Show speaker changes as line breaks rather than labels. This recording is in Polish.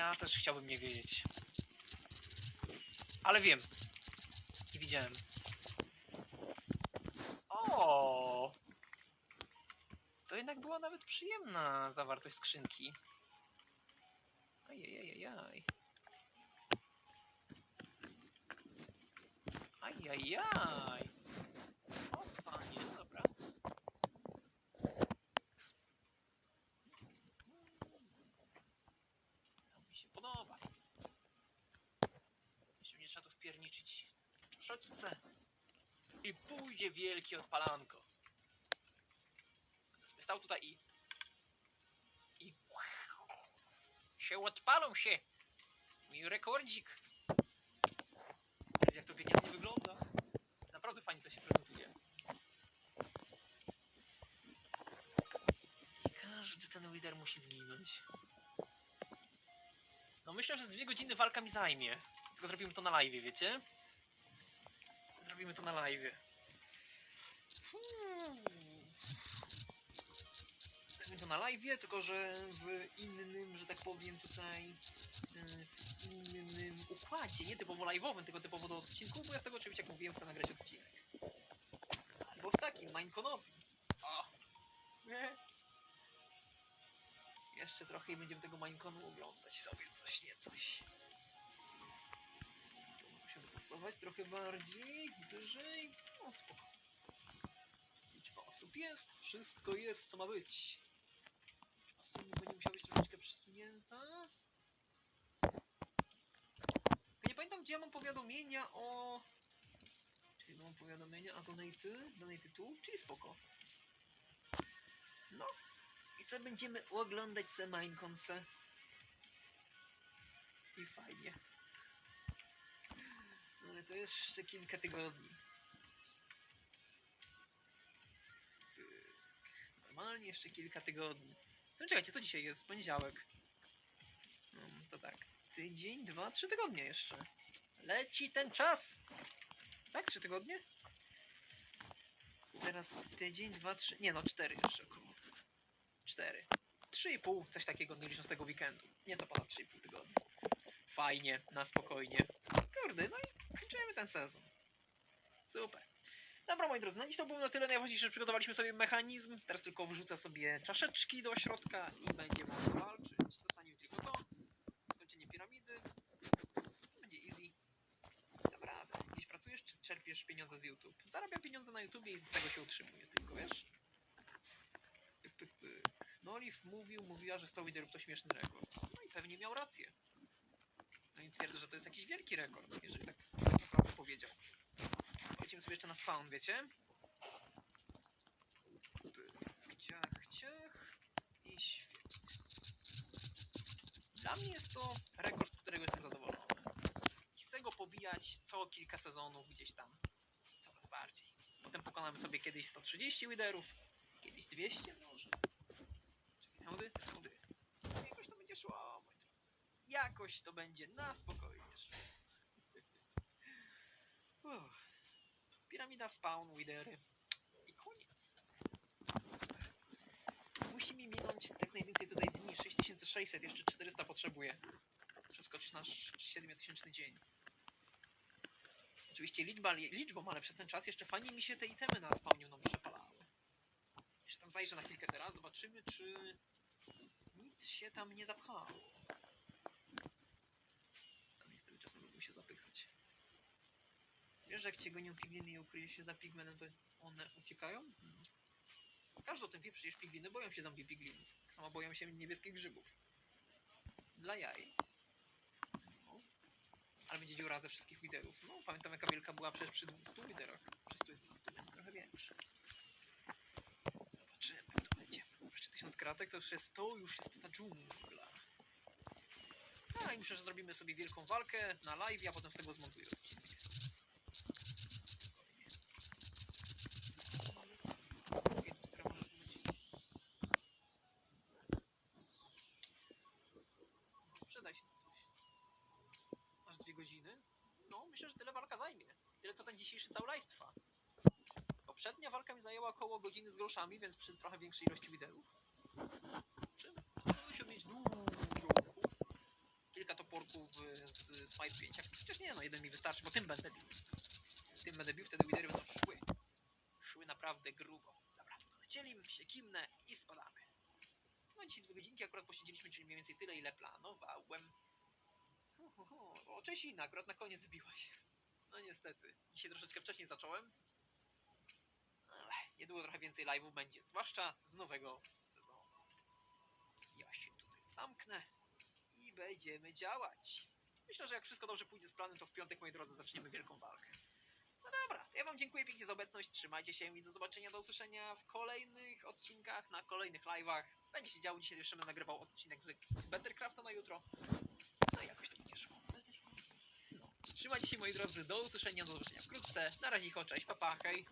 Ja też chciałbym nie wiedzieć. Ale wiem. I widziałem. O! To jednak była nawet przyjemna zawartość skrzynki. Ajajajajaj. Ajajaj. O panie, no dobra. To mi się podoba. Jeszcze mnie wpierniczyć troszeczce. I pójdzie wielkie odpalanko. Stał tutaj i... I... Się odpalą się! Mój rekordzik! Wiecie, jak to genialnie wygląda. Naprawdę fajnie to się prezentuje. I każdy ten lider musi zginąć. No myślę, że z dwie godziny walka mi zajmie. Tylko zrobimy to na live, wiecie? Zrobimy to na live. Zrobimy to na live, tylko że w innym, że tak powiem tutaj, e, w innym układzie, nie typowo live'owym, tylko typowo do odcinku, bo ja z tego oczywiście, jak mówiłem, chcę nagrać odcinek. Albo w takim, Mineconowym. O! Nie? Jeszcze trochę i będziemy tego Mineconu oglądać sobie coś, nie coś. Dopasować trochę bardziej, wyżej. No spoko. Liczba osób jest, wszystko jest co ma być. Liczba stóp będzie musiała być troszeczkę przesunięta. Nie pamiętam gdzie ja mam powiadomienia o... Czyli mam powiadomienia, a donaty, donaty tu, czyli spoko. No, i co będziemy oglądać se Mineconce. I fajnie. No to jeszcze kilka tygodni. Normalnie jeszcze kilka tygodni. Co, czekajcie, co dzisiaj jest? Poniedziałek. No, to tak. Tydzień, dwa, trzy tygodnie jeszcze. Leci ten czas! Tak, trzy tygodnie? Teraz tydzień, dwa, trzy. Nie no, cztery jeszcze około. Cztery. Trzy i pół, coś takiego, nie licząc tego weekendu. Nie to ponad 3,5 tygodnia. Fajnie, na spokojnie. Kurde, no i kończymy ten sezon. Super. Dobra, moi drodzy, na dziś to było na tyle. Najważniejsze, przygotowaliśmy sobie mechanizm. Teraz tylko wyrzucę sobie czaszeczki do środka i będzie można walczyć. Zostanie tylko to. Skończenie piramidy. To będzie easy. Dobra, radę. Gdzieś pracujesz, czy czerpiesz pieniądze z YouTube? Zarabiam pieniądze na YouTubie i z tego się utrzymuję tylko, wiesz? No, Olive mówił, mówiła, że 100 liderów to śmieszny rekord. No i pewnie miał rację. No i twierdzę, że to jest jakiś wielki rekord, jeżeli tak powiedział. Polecimy sobie jeszcze na spawn, wiecie? Ciach, ciach i świetnie. Dla mnie jest to rekord, z którego jestem zadowolony. Chcę go pobijać co kilka sezonów gdzieś tam. Coraz bardziej. Potem pokonamy sobie kiedyś 130 liderów, kiedyś 200 może. Czekaj, Hody, hody. Jakoś to będzie szło, moi drodzy. Jakoś to będzie na spokojnie szło. Piramida spawn, widery. I koniec. Musi mi minąć tak najwięcej tutaj dni. 6600, jeszcze 400 potrzebuję. Przeskoczyć na 7000 dzień. Oczywiście liczba, liczbą, ale przez ten czas jeszcze fajnie mi się te itemy na spawnie mną przepalały. Jeszcze tam zajrzę na chwilkę teraz, zobaczymy czy nic się tam nie zapchało. Tam niestety czasem lubią się zapychać. Wiesz, że jak cię gonią pigwiny i ukryje się za pigmenem, to one uciekają? Mhm. Każdy o tym wie, przecież pigwiny boją się zombie piglinów. Tak samo boją się niebieskich grzybów. Dla jaj. No. Ale będzie dziura ze wszystkich liderów. No, pamiętam jaka wielka była przecież przy 200 liderach. Przy 111 będzie trochę większa. Zobaczymy, jak to będzie. Jeszcze 1000 kratek to już jest to, już jest ta dżungla. A i myślę, że zrobimy sobie wielką walkę na live, a potem z tego zmontuję odcinek. Spokojnie. Która może być- Przydaj się na coś. Masz dwie godziny? No, myślę, że tyle walka zajmie. Tyle co ten dzisiejszy cały live trwa. Poprzednia walka mi zajęła około godziny z groszami, więc przy trochę większej ilości wideów. Czym? Muszę mieć dużo ruchów. odcinków y, z Smite 5. Chociaż nie no, jeden mi wystarczy, bo tym będę bił. Tym będę bił, wtedy widery będą szły. Szły naprawdę grubo. Dobra, lecieli, się kimnę i spadamy. No dzisiaj dwie godzinki akurat posiedzieliśmy, czyli mniej więcej tyle, ile planowałem. O, cześć Ina, akurat na koniec zbiłaś. No niestety, dzisiaj troszeczkę wcześniej zacząłem. Ale niedługo trochę więcej live'ów będzie, zwłaszcza z nowego sezonu. Ja się tutaj zamknę i będziemy działać. Myślę, że jak wszystko dobrze pójdzie z planem, to w piątek, moi drodzy, zaczniemy wielką walkę. No dobra, to ja wam dziękuję pięknie za obecność, trzymajcie się i do zobaczenia, do usłyszenia w kolejnych odcinkach, na kolejnych live'ach. Będzie się działo, dzisiaj jeszcze będę nagrywał odcinek z Bettercrafta na jutro. No i jakoś to będzie szło. Trzymajcie się moi drodzy, do usłyszenia, do zobaczenia wkrótce. Na razie, cześć, papa, hej.